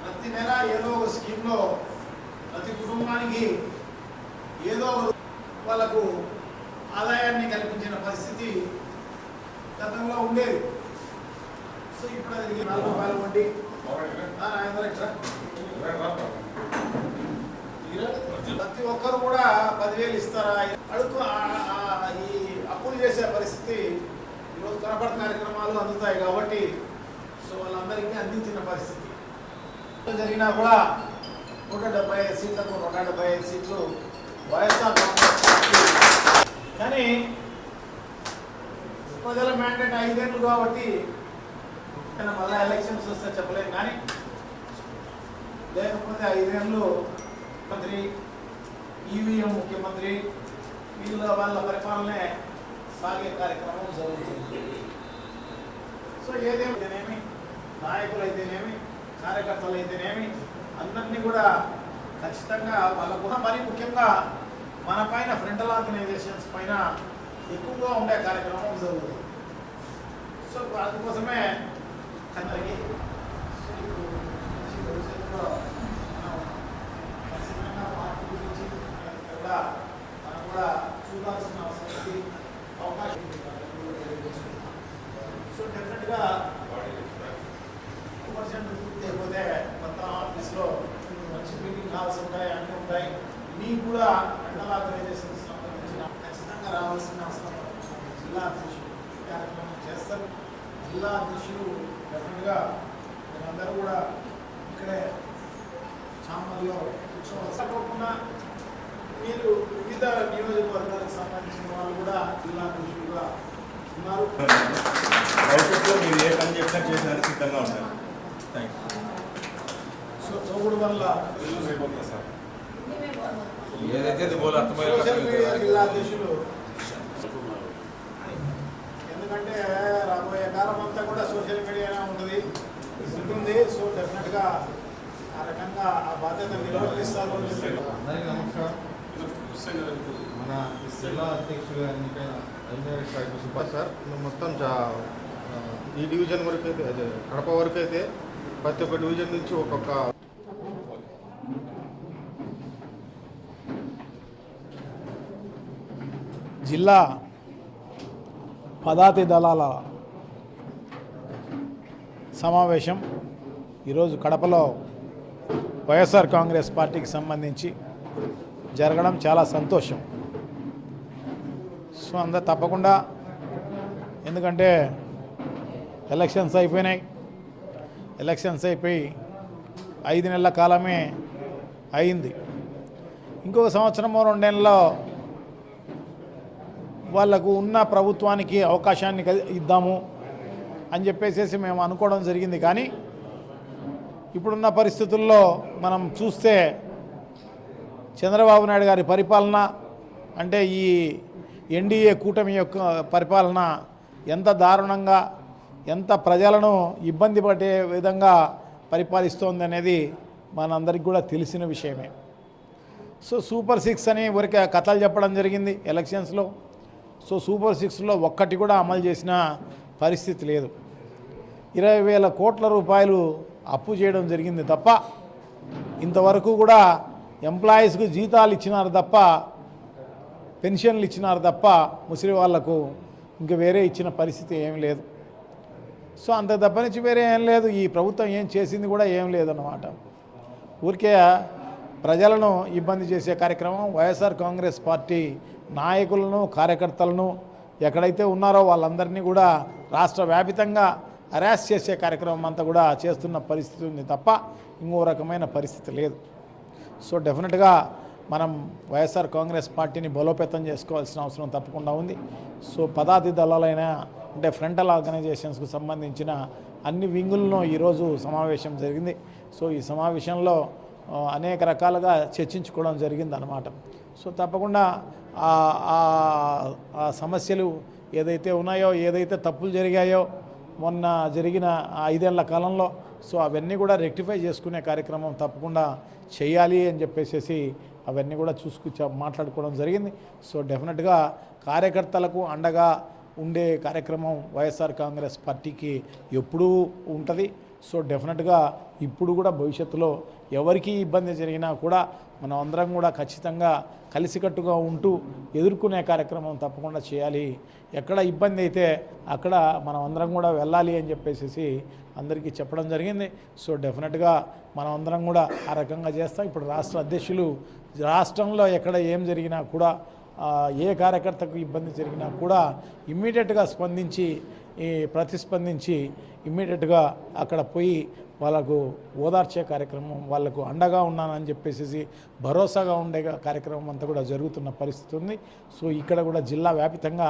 ప్రతి నెల ఏదో ఒక స్కీమ్లో ప్రతి ఏదో వాళ్ళకు ఆదాయాన్ని కల్పించిన పరిస్థితి గతంలో ఉండేది. సో ఇప్పుడు అది నాలుగు రూపాయలు వడ్డీ. ప్రతి ఒక్కరు కూడా పదివేలు ఇస్తారా? అడుగు ఈ అప్పులు చేసే పరిస్థితి ఈరోజు కనపడ కార్యక్రమాలు అందుతాయి కాబట్టి సో వాళ్ళందరికీ అందించిన పరిస్థితి. జరిగినా కూడా నూట డెబ్బై ఐదు సీట్లకు నూట డెబ్బై ఐదు సీట్లు వైఎస్ఆర్ కాంగ్రెస్ పార్టీ. కానీ ప్రజల మ్యాండేట్ ఐదేళ్ళు కాబట్టి మళ్ళీ ఎలక్షన్స్ వస్తే చెప్పలేము కానీ లేకపోతే ఐదేళ్ళు మంత్రి ఈవీఎం ముఖ్యమంత్రి వీళ్ళ వాళ్ళ పరిపాలనే సాగే కార్యక్రమం జరుగుతుంది. సో ఏదేమి నాయకులు అయితేనేమి కార్యకర్తలు అయితేనేమి అందరినీ కూడా ఖచ్చితంగా వాళ్ళ కూడా మరీ ముఖ్యంగా మన పైన ఫ్రంటల్ ఆర్గనైజేషన్స్ పైన ఎక్కువగా ఉండే కార్యక్రమం జరుగుతుంది. సో అందుకోసమే అందరికీ భవిష్యత్తులో మనం ఖచ్చితంగా పార్టీ గురించి కూడా మనం కూడా చూడాల్సిన అవసరం అవకాశం సో డెఫినెట్గా ఆఫీస్లో మంచి మీటింగ్ హాల్స్ ఉంటాయి అన్నీ ఉంటాయి. మీకు కూడా మండల ఆర్గనైజేషన్స్ సంబంధించిన ఖచ్చితంగా రావాల్సిన అవసరం జిల్లా అధ్యక్షులు ఈ కార్యక్రమం చేస్తారు. జిల్లా అధ్యక్షులు డెఫినెట్గా మీరందరూ కూడా ఇక్కడే చామల్లో కూర్చోవలసి మీరు వివిధ నియోజకవర్గాలకు సంబంధించిన వాళ్ళు కూడా జిల్లా అధ్యక్షులుగా ఉన్నారు. భవిష్యత్తులో మీరు ఏ పని చెప్పినా చేసినా సిద్ధంగా ఉంటారు. థ్యాంక్ యూ ఏదైతే సోషల్ మీడియా జిల్లా అధ్యక్షులు ఎందుకంటే రాబోయే కాలం అంతా కూడా సోషల్ మీడియానే ఉంటుంది. ఉంటుంది. సో డెఫినెట్గా ఆ రకంగా ఆ బాధ్యత నిర్వర్తిస్తారు అందరికీ నమస్కారం. మన జిల్లా అధ్యక్షులుగా ఎన్నికైన సుభాష్ సార్ మొత్తం ఈ డివిజన్ వరకు అయితే అదే కడప వరకు అయితే ప్రతి ఒక్క డివిజన్ నుంచి ఒక్కొక్క జిల్లా పదాతి దళాల సమావేశం ఈరోజు కడపలో వైఎస్ఆర్ కాంగ్రెస్ పార్టీకి సంబంధించి జరగడం చాలా సంతోషం. సో అంత తప్పకుండా ఎందుకంటే ఎలక్షన్స్ అయిపోయినాయి. ఎలక్షన్స్ అయిపోయి ఐదు నెలల కాలమే అయింది. ఇంకొక సంవత్సరమో రెండేళ్ళలో వాళ్ళకు ఉన్న ప్రభుత్వానికి అవకాశాన్ని ఇద్దాము అని చెప్పేసి మేము అనుకోవడం జరిగింది. కానీ ఇప్పుడున్న పరిస్థితుల్లో మనం చూస్తే చంద్రబాబు నాయుడు గారి పరిపాలన అంటే ఈ ఎన్డీఏ కూటమి యొక్క పరిపాలన ఎంత దారుణంగా ఎంత ప్రజలను ఇబ్బంది పడే విధంగా పరిపాలిస్తోంది అనేది మనందరికి కూడా తెలిసిన విషయమే. సో సూపర్ సిక్స్ అని ఊరికే కథలు చెప్పడం జరిగింది ఎలక్షన్స్లో. సో సూపర్ సిక్స్లో ఒక్కటి కూడా అమలు చేసిన పరిస్థితి లేదు. ఇరవై వేల కోట్ల రూపాయలు అప్పు చేయడం జరిగింది తప్ప ఇంతవరకు కూడా ఎంప్లాయీస్కు జీతాలు ఇచ్చినారు తప్ప పెన్షన్లు ఇచ్చినారు తప్ప ముసలి వాళ్ళకు ఇంక వేరే ఇచ్చిన పరిస్థితి ఏం లేదు. సో అంత తప్పనించి వేరే ఏం లేదు. ఈ ప్రభుత్వం ఏం చేసింది కూడా ఏం లేదన్నమాట. ఊరికే ప్రజలను ఇబ్బంది చేసే కార్యక్రమం వైఎస్ఆర్ కాంగ్రెస్ పార్టీ నాయకులను కార్యకర్తలను ఎక్కడైతే ఉన్నారో వాళ్ళందరినీ కూడా రాష్ట్ర వ్యాపితంగా అరెస్ట్ చేసే కార్యక్రమం అంతా కూడా చేస్తున్న పరిస్థితి ఉంది తప్ప ఇంకో రకమైన పరిస్థితి లేదు. సో డెఫినెట్గా మనం వైఎస్ఆర్ కాంగ్రెస్ పార్టీని బలోపేతం చేసుకోవాల్సిన అవసరం తప్పకుండా ఉంది. సో పదాతి దళాలైన అంటే ఫ్రంటల్ ఆర్గనైజేషన్స్కు సంబంధించిన అన్ని వింగులను ఈరోజు సమావేశం జరిగింది. సో ఈ సమావేశంలో అనేక రకాలుగా చర్చించుకోవడం జరిగింది అనమాట సో తప్పకుండా ఆ- సమస్యలు ఏదైతే ఉన్నాయో ఏదైతే తప్పులు జరిగాయో మొన్న జరిగిన ఐదేళ్ళ కాలంలో సో అవన్నీ కూడా రెక్టిఫై చేసుకునే కార్యక్రమం తప్పకుండా చేయాలి అని చెప్పేసి అవన్నీ కూడా చూసుకు మాట్లాడుకోవడం జరిగింది. సో డెఫినెట్గా కార్యకర్తలకు అండగా ఉండే కార్యక్రమం వైఎస్ఆర్ కాంగ్రెస్ పార్టీకి ఎప్పుడూ ఉంటుంది. సో డెఫినెట్గా ఇప్పుడు కూడా భవిష్యత్తులో ఎవరికి ఇబ్బంది జరిగినా కూడా మనం అందరం కూడా ఖచ్చితంగా కలిసికట్టుగా ఉంటూ ఎదుర్కొనే కార్యక్రమం తప్పకుండా చేయాలి. ఎక్కడ ఇబ్బంది అయితే అక్కడ మనం అందరం కూడా వెళ్ళాలి అని చెప్పేసి అందరికీ చెప్పడం జరిగింది. సో డెఫినెట్గా మనం అందరం కూడా ఆ రకంగా చేస్తాం. ఇప్పుడు రాష్ట్ర అధ్యక్షులు రాష్ట్రంలో ఎక్కడ ఏం జరిగినా కూడా ఏ కార్యకర్తకు ఇబ్బంది జరిగినా కూడా ఇమ్మీడియట్గా స్పందించి ఈ ప్రతిస్పందించి ఇమ్మీడియట్గా అక్కడ పోయి వాళ్ళకు ఓదార్చే కార్యక్రమం వాళ్ళకు అండగా ఉన్నానని చెప్పేసి భరోసాగా ఉండే కార్యక్రమం అంతా కూడా జరుగుతున్న పరిస్థితి ఉంది. సో ఇక్కడ కూడా జిల్లా వ్యాపితంగా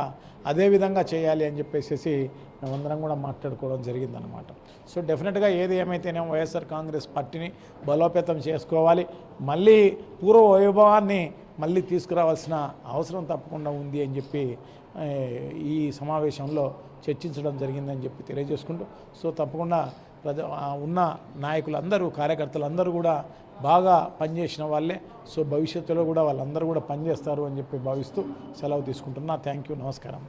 అదే విధంగా చేయాలి అని చెప్పేసి మేమందరం కూడా మాట్లాడుకోవడం జరిగిందనమాట సో డెఫినెట్గా ఏది ఏమైతేనేమో వైఎస్ఆర్ కాంగ్రెస్ పార్టీని బలోపేతం చేసుకోవాలి. మళ్ళీ పూర్వ వైభవాన్ని మళ్ళీ తీసుకురావాల్సిన అవసరం తప్పకుండా ఉంది అని చెప్పి ఈ సమావేశంలో చర్చించడం జరిగిందని చెప్పి తెలియజేసుకుంటూ సో తప్పకుండా ప్రజ ఉన్న నాయకులందరూ కార్యకర్తలందరూ కూడా బాగా పనిచేసిన వాళ్ళే. సో భవిష్యత్తులో కూడా వాళ్ళందరూ కూడా పనిచేస్తారు అని చెప్పి భావిస్తూ సెలవు తీసుకుంటున్నా. Thank you. నమస్కారం.